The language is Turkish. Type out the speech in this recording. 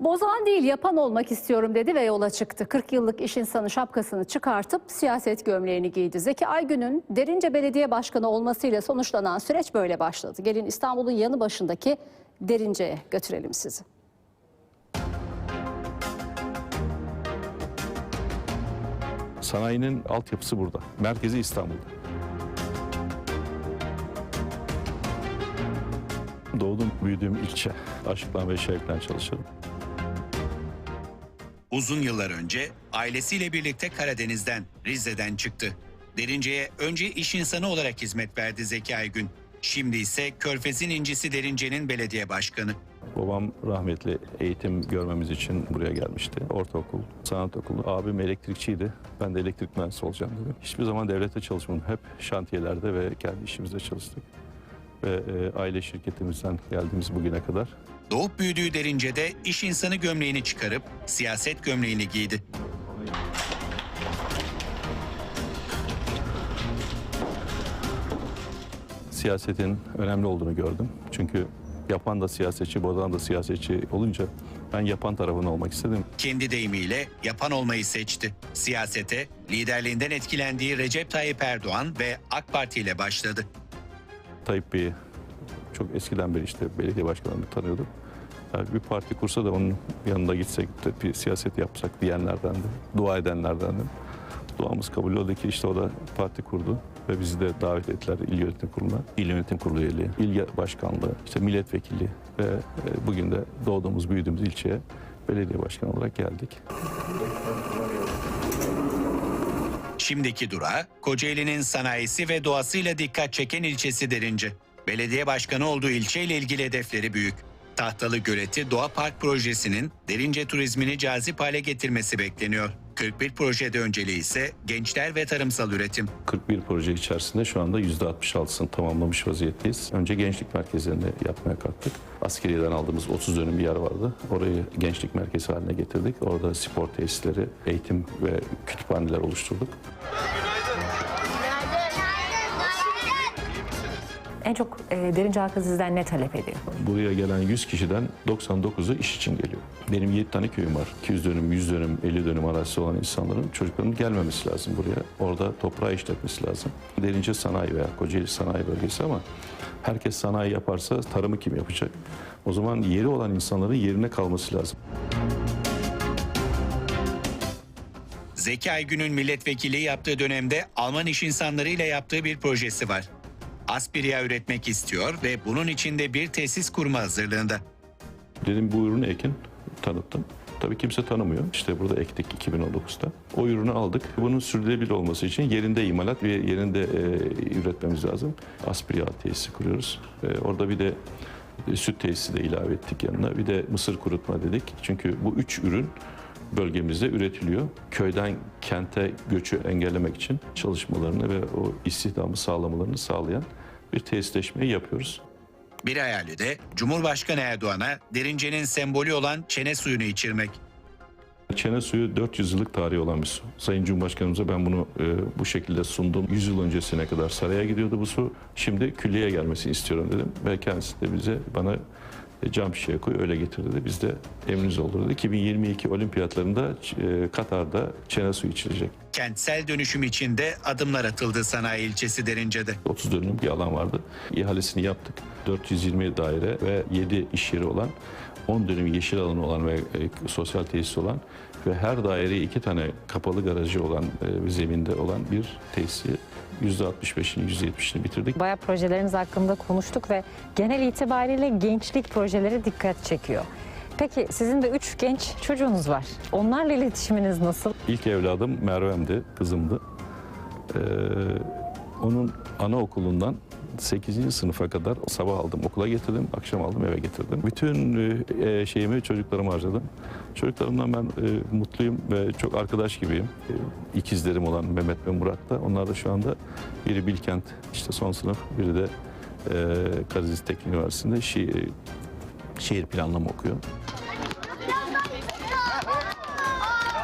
Bozan değil yapan olmak istiyorum dedi ve yola çıktı. 40 yıllık iş insanı şapkasını çıkartıp siyaset gömleğini giydi. Zeki Aygün'ün Derince Belediye Başkanı olmasıyla sonuçlanan süreç böyle başladı. Gelin İstanbul'un yanı başındaki Derince'ye götürelim sizi. Sanayinin altyapısı burada. Merkezi İstanbul'da. Doğdum, büyüdüğüm ilçe. Aşıklan ve Şevk'ten çalışırım. Uzun yıllar önce ailesiyle birlikte Karadeniz'den, Rize'den çıktı. Derince'ye önce iş insanı olarak hizmet verdi Zeki Aygün. Şimdi ise Körfez'in incisi Derince'nin belediye başkanı. Babam rahmetli eğitim görmemiz için buraya gelmişti. Ortaokul, sanat okulu. Abim elektrikçiydi. Ben de elektrik mühendisi olacağım dedim. Hiçbir zaman devlette çalışmadım. Hep şantiyelerde ve kendi işimizde çalıştık. Ve e, aile şirketimizden geldiğimiz bugüne kadar Doğup büyüdüğü Derince'de iş insanı gömleğini çıkarıp siyaset gömleğini giydi. siyasetin önemli olduğunu gördüm. Çünkü yapan da siyasetçi, bozan da siyasetçi olunca ben yapan tarafında olmak istedim. Kendi deyimiyle yapan olmayı seçti. Siyasete liderliğinden etkilendiği Recep Tayyip Erdoğan ve AK Parti ile başladı. Tayyip Bey'i çok eskiden beri işte belediye başkanlarını tanıyordum. Yani bir parti kursa da onun yanında gitsek bir siyaset yapsak diyenlerdendi. Dua edenlerdendim. Duamız kabul oldu ki işte o da parti kurdu ve bizi de davet ettiler il yönetim kuruluna. İl yönetim kurulu üyeliği, il başkanlığı, işte milletvekilliği ve e, bugün de doğduğumuz, büyüdüğümüz ilçeye belediye başkanı olarak geldik. Şimdiki durağı Kocaeli'nin sanayisi ve doğasıyla dikkat çeken ilçesi Derince. Belediye başkanı olduğu ilçeyle ilgili hedefleri büyük. Tahtalı Göleti Doğa Park projesinin Derince turizmini cazip hale getirmesi bekleniyor. 41 projede önceliği ise gençler ve tarımsal üretim. 41 proje içerisinde şu anda %66'sını tamamlamış vaziyetteyiz. Önce gençlik merkezlerinde yapmaya kalktık. Askeriyeden aldığımız 30 dönüm bir yer vardı. Orayı gençlik merkezi haline getirdik. Orada spor tesisleri, eğitim ve kütüphaneler oluşturduk. En çok e, Derince halkı sizden ne talep ediyor? Buraya gelen 100 kişiden 99'u iş için geliyor. Benim 7 tane köyüm var. 200 dönüm, 100 dönüm, 50 dönüm arazisi olan insanların çocuklarının gelmemesi lazım buraya. Orada toprağı işletmesi lazım. Derince sanayi veya Kocaeli sanayi bölgesi ama herkes sanayi yaparsa tarımı kim yapacak? O zaman yeri olan insanların yerine kalması lazım. Zeki Aygün'ün milletvekili yaptığı dönemde Alman iş insanlarıyla yaptığı bir projesi var. Aspiriya üretmek istiyor ve bunun için de bir tesis kurma hazırlığında. Dedim bu ürünü ekin, tanıttım. Tabii kimse tanımıyor. İşte burada ektik 2019'da. O ürünü aldık. Bunun sürdürülebilir olması için yerinde imalat ve yerinde e, üretmemiz lazım. Aspiriya tesisi kuruyoruz. E, orada bir de e, süt tesisi de ilave ettik yanına. Bir de mısır kurutma dedik. Çünkü bu üç ürün bölgemizde üretiliyor. Köyden kente göçü engellemek için çalışmalarını ve o istihdamı sağlamalarını sağlayan bir tesisleşmeyi yapıyoruz. Bir hayali de Cumhurbaşkanı Erdoğan'a Derince'nin sembolü olan çene suyunu içirmek. Çene suyu 400 yıllık tarihi olan bir su. Sayın Cumhurbaşkanımıza ben bunu e, bu şekilde sundum. 100 yıl öncesine kadar saraya gidiyordu bu su. Şimdi külliyeye gelmesini istiyorum dedim. Ve kendisi de bize bana cam şişeye koy öyle getir dedi. Biz de emriniz olur dedi. 2022 olimpiyatlarında e, Katar'da çene suyu içilecek. Kentsel dönüşüm için de adımlar atıldı sanayi ilçesi Derince'de. 30 dönüm bir alan vardı. İhalesini yaptık. 420 daire ve 7 iş yeri olan 10 dönüm yeşil alanı olan ve e, sosyal tesis olan ve her daireye iki tane kapalı garajı olan e, zeminde olan bir tesisi %65'ini %70'ini bitirdik. Bayağı projeleriniz hakkında konuştuk ve genel itibariyle gençlik projeleri dikkat çekiyor. Peki sizin de üç genç çocuğunuz var. Onlarla iletişiminiz nasıl? İlk evladım Merve'mdi, kızımdı. Ee, onun anaokulundan 8. sınıfa kadar sabah aldım okula getirdim, akşam aldım eve getirdim. Bütün e, şeyimi çocuklarıma harcadım. Çocuklarımdan ben e, mutluyum ve çok arkadaş gibiyim. E, ikizlerim olan Mehmet ve Murat da. Onlar da şu anda biri Bilkent işte son sınıf, biri de e, Karadeniz Teknik Üniversitesi'nde şi- şehir planlama okuyor.